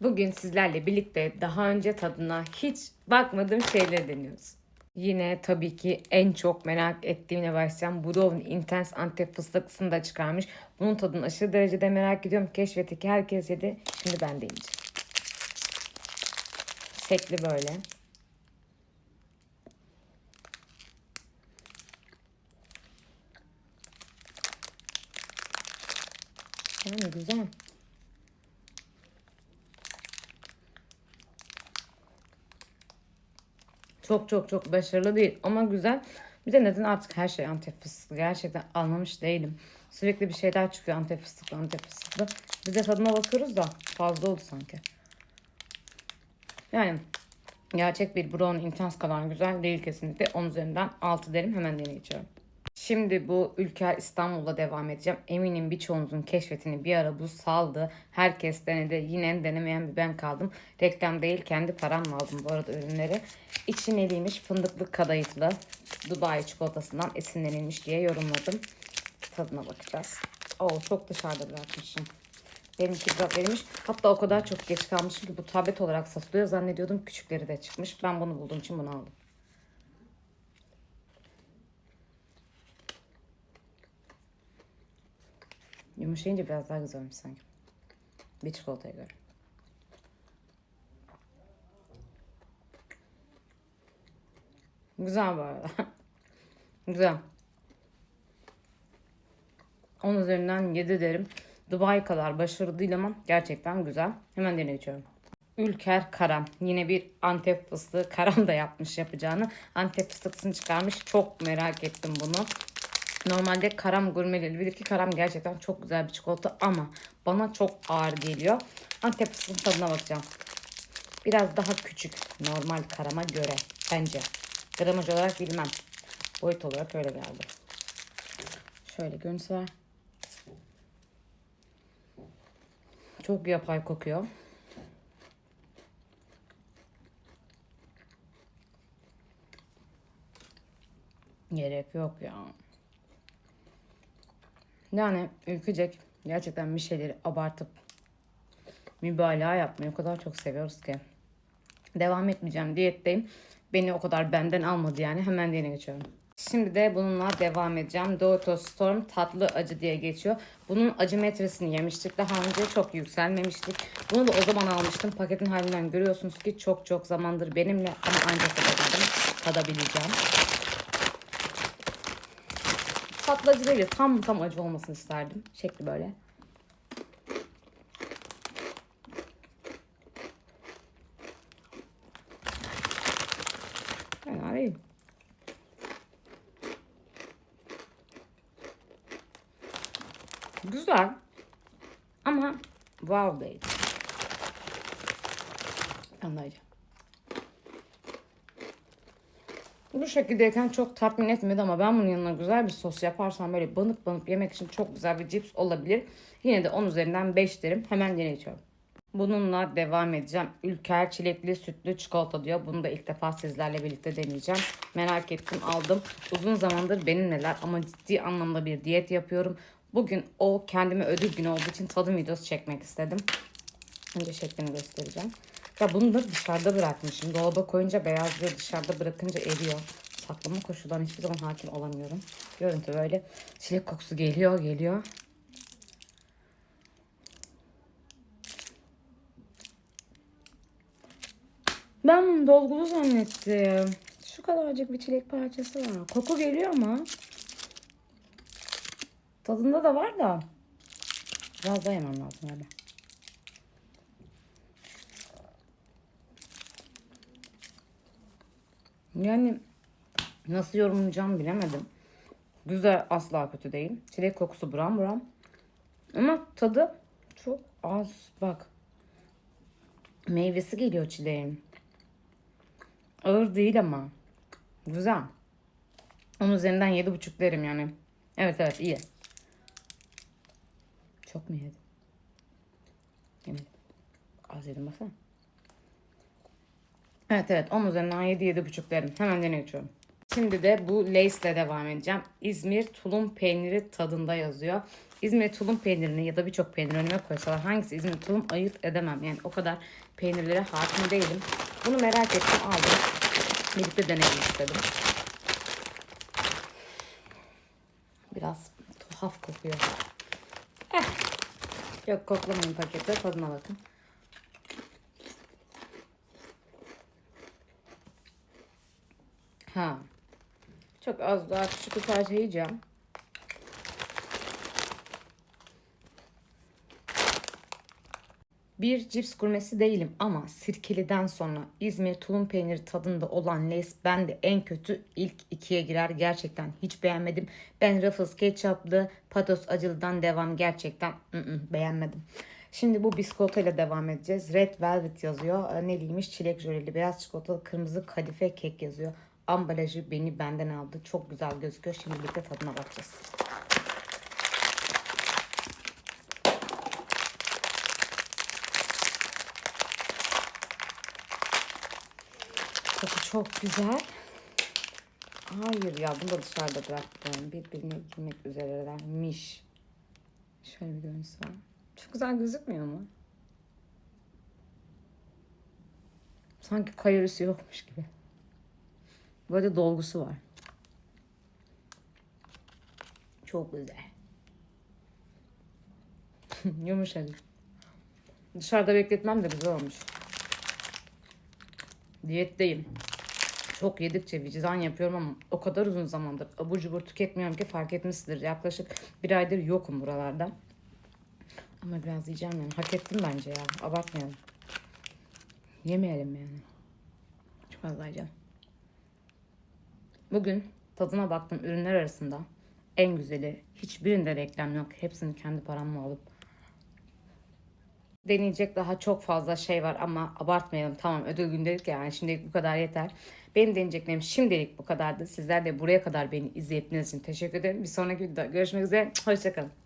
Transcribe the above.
Bugün sizlerle birlikte daha önce tadına hiç bakmadığım şeyleri deniyoruz. Yine tabii ki en çok merak ettiğimle başlayacağım. Budov'un Intense Antep fıstıklısını da çıkarmış. Bunun tadını aşırı derecede merak ediyorum. Keşfetteki herkes yedi. Şimdi ben de yiyeceğim. Şekli böyle. Yani güzel. Çok çok çok başarılı değil ama güzel. Bir de neden artık her şey Antep fıstıklı gerçekten anlamış değilim. Sürekli bir şeyler çıkıyor Antep fıstıklı Antep fıstıklı. Biz de tadına bakıyoruz da fazla oldu sanki. Yani gerçek bir brown intense kadar güzel değil kesinlikle. 10 üzerinden 6 derim hemen deneyeceğim. Şimdi bu Ülker İstanbul'da devam edeceğim. Eminim birçoğunuzun keşfetini bir ara bu saldı. Herkes denedi. Yine denemeyen bir ben kaldım. Reklam değil kendi paramla aldım bu arada ürünleri. İçi neliymiş? Fındıklı kadayıflı Dubai çikolatasından esinlenilmiş diye yorumladım. Tadına bakacağız. Oo çok dışarıda bırakmışım. Benimki biraz verilmiş. Hatta o kadar çok geç kalmışım ki bu tablet olarak satılıyor. Zannediyordum küçükleri de çıkmış. Ben bunu bulduğum için bunu aldım. Yumuşayınca biraz daha güzel olmuş sanki. Bir çikolataya göre. Güzel bu arada. güzel. 10 üzerinden 7 derim. Dubai kadar başarılı değil ama gerçekten güzel. Hemen deneyeceğim. Ülker Karam. Yine bir Antep fıstığı. Karam da yapmış yapacağını. Antep fıstığını çıkarmış. Çok merak ettim bunu. Normalde karam gurmeleri bilir ki karam gerçekten çok güzel bir çikolata ama bana çok ağır geliyor. Antep fıstığının tadına bakacağım. Biraz daha küçük normal karama göre bence. Gramaj olarak bilmem. Boyut olarak öyle geldi. Şöyle görüntüsü var. Çok yapay kokuyor. Gerek yok ya. Yani ülkecek gerçekten bir şeyleri abartıp mübalağa yapmayı o kadar çok seviyoruz ki. Devam etmeyeceğim diyetteyim. Beni o kadar benden almadı yani hemen diğerine geçiyorum. Şimdi de bununla devam edeceğim. Doritos Storm tatlı acı diye geçiyor. Bunun acı metresini yemiştik. Daha önce çok yükselmemiştik. Bunu da o zaman almıştım. Paketin halinden görüyorsunuz ki çok çok zamandır benimle ama ancak. Tadabileceğim. Tatlı acı değil de tam tam acı olmasını isterdim. Şekli böyle. Fena. Güzel. Ama wow değil. Anlayacağım. Bu şekildeyken çok tatmin etmedi ama ben bunun yanına güzel bir sos yaparsam böyle banıp banıp yemek için çok güzel bir cips olabilir. Yine de 10 üzerinden 5 derim. Hemen deneyeceğim. Bununla devam edeceğim. Ülker çilekli sütlü çikolata diyor. Bunu da ilk defa sizlerle birlikte deneyeceğim. Merak ettim aldım. Uzun zamandır benimleler ama ciddi anlamda bir diyet yapıyorum. Bugün o kendime ödül günü olduğu için tadım videosu çekmek istedim. Önce şeklini göstereceğim. Ya bunu da dışarıda bırakmışım. Dolaba koyunca beyazlıyor, dışarıda bırakınca eriyor. Saklama koşuldan hiçbir zaman hakim olamıyorum. Görüntü böyle. Çilek kokusu geliyor, geliyor. Ben bunu dolgulu zannettim. Şu kadarcık bir çilek parçası var. Koku geliyor ama. Tadında da var da. Biraz daha yemem lazım galiba. Yani nasıl yorumlayacağımı bilemedim. Güzel asla kötü değil. Çilek kokusu buram buram. Ama tadı çok az. Bak. Meyvesi geliyor çileğin. Ağır değil ama. Güzel. Onun üzerinden yedi buçuk derim yani. Evet evet iyi. Çok mu yedim? Yemedim. Az yedim baksana. Evet evet 10 üzerinden 7 7,5 derim. Hemen deneyeceğim. Şimdi de bu Lace ile devam edeceğim. İzmir tulum peyniri tadında yazıyor. İzmir tulum peynirini ya da birçok peynir önüme koysalar hangisi İzmir tulum ayırt edemem. Yani o kadar peynirlere hakim değilim. Bunu merak ettim aldım. Birlikte deneyelim istedim. Biraz tuhaf kokuyor. Eh. Yok koklamayın pakette tadına bakın. Ha. Çok az daha küçük bir parça yiyeceğim. Bir cips gurmesi değilim ama sirkeliden sonra İzmir tulum peyniri tadında olan Lays bende en kötü ilk ikiye girer. Gerçekten hiç beğenmedim. Ben Ruffles ketçaplı patos acılıdan devam gerçekten ı-ı, beğenmedim. Şimdi bu biskotayla devam edeceğiz. Red Velvet yazıyor. Ee, Neliymiş? Çilek jöleli, beyaz çikolatalı, kırmızı kadife kek yazıyor. Ambalajı beni benden aldı. Çok güzel gözüküyor. Şimdi birlikte tadına bakacağız. Koku çok güzel. Hayır ya bunu da dışarıda bıraktım. Birbirine girmek üzerelermiş. Şöyle bir görüntüsü var. Çok güzel gözükmüyor mu? Sanki kalorisi yokmuş gibi. Böyle dolgusu var. Çok güzel. Yumuşacık. Dışarıda bekletmem de güzel olmuş. Diyetteyim. Çok yedikçe vicdan yapıyorum ama o kadar uzun zamandır abur cubur tüketmiyorum ki fark etmişsindir. Yaklaşık bir aydır yokum buralarda. Ama biraz yiyeceğim yani. Hak ettim bence ya. Abartmayalım. Yemeyelim yani. Çok fazla yiyeceğim. Bugün tadına baktım ürünler arasında en güzeli. Hiçbirinde reklam yok. Hepsini kendi paramla alıp deneyecek daha çok fazla şey var ama abartmayalım. Tamam ödül gündelik yani şimdilik bu kadar yeter. Benim deneyeceklerim şimdilik bu kadardı. Sizler de buraya kadar beni izlediğiniz için teşekkür ederim. Bir sonraki videoda görüşmek üzere. Hoşçakalın.